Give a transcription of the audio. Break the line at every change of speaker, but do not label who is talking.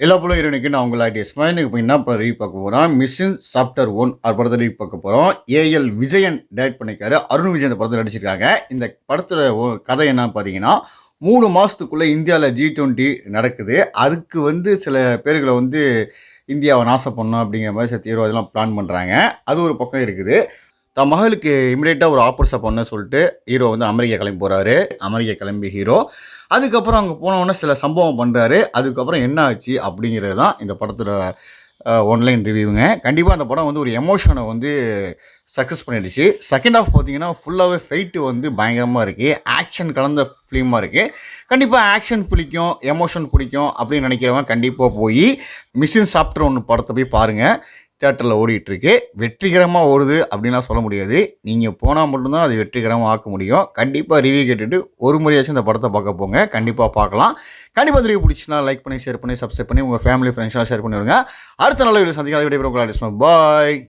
எல்லா போலும் இறைவனுக்கு நான் உங்கள் ஐடியா ஸ்மைலுக்கு இப்போ என்ன படம் ரீவ் பார்க்க போகிறோம் மிஷின் சாப்டர் ஒன் அது படத்தை ரீவ் பார்க்க போகிறோம் ஏஎல் விஜயன் டைரக்ட் பண்ணிக்காரு அருண் விஜய் இந்த படத்தில் நடிச்சிருக்காங்க. இந்த படத்தில் கதை என்னன்னு பார்த்தீங்கன்னா மூணு மாதத்துக்குள்ளே இந்தியாவில் ஜி டுவெண்ட்டி நடக்குது. அதுக்கு வந்து சில பேர்களை வந்து இந்தியாவை நாசம் பண்ணணும் அப்படிங்கிற மாதிரி சில தீவிரவாதம்லாம் பிளான் பண்ணுறாங்க அது ஒரு பக்கம் இருக்குது. தன் மகளுக்கு இமிடியேட்டாக ஒரு ஆப்பர்ஸை பண்ண சொல்லிட்டு ஹீரோ வந்து அமெரிக்கா கிளம்பி போகிறாரு அமெரிக்கா கிளம்பி ஹீரோ அதுக்கப்புறம் அங்கே போனவொடனே சில சம்பவம் பண்ணுறாரு அதுக்கப்புறம் என்ன ஆச்சு அப்படிங்கிறது தான் இந்த படத்தோட ஒன்லைன் ரிவ்யூங்க கண்டிப்பாக அந்த படம் வந்து ஒரு எமோஷனை வந்து சக்ஸஸ் பண்ணிடுச்சு. செகண்ட் ஆஃப் பார்த்தீங்கன்னா ஃபுல்லாகவே ஃபைட்டு வந்து பயங்கரமாக இருக்குது ஆக்ஷன் கலந்த ஃபிலிமாக இருக்குது கண்டிப்பாக ஆக்ஷன் பிடிக்கும் எமோஷன் பிடிக்கும் அப்படின்னு நினைக்கிறவங்க கண்டிப்பாக போய் மிஷின் சாப்டர் ஒன்று படத்தை போய் பாருங்கள் தேட்டரில் ஓடிட்டுருக்கு. வெற்றிகரமாக ஓடுது அப்படின்லாம் சொல்ல முடியாது. நீங்கள் போனால் மட்டும்தான் அது வெற்றிகரமாக ஆக்க முடியும். கண்டிப்பாக ரிவ்யூ கேட்டுட்டு ஒரு முறையாச்சும் இந்த படத்தை பார்க்க போங்க. கண்டிப்பாக பார்க்கலாம். கண்டிப்பாக ரிவ்யூ பிடிச்சினா லைக் பண்ணி ஷேர் பண்ணி சப்ஸ்கிரைப் பண்ணி உங்கள் ஃபேமிலி ஃப்ரெண்ட்ஸ்லாம் ஷேர் பண்ணிவிடுங்க அடுத்த நல்ல வீடியோ சந்திக்காத விடைபெறும் பாய்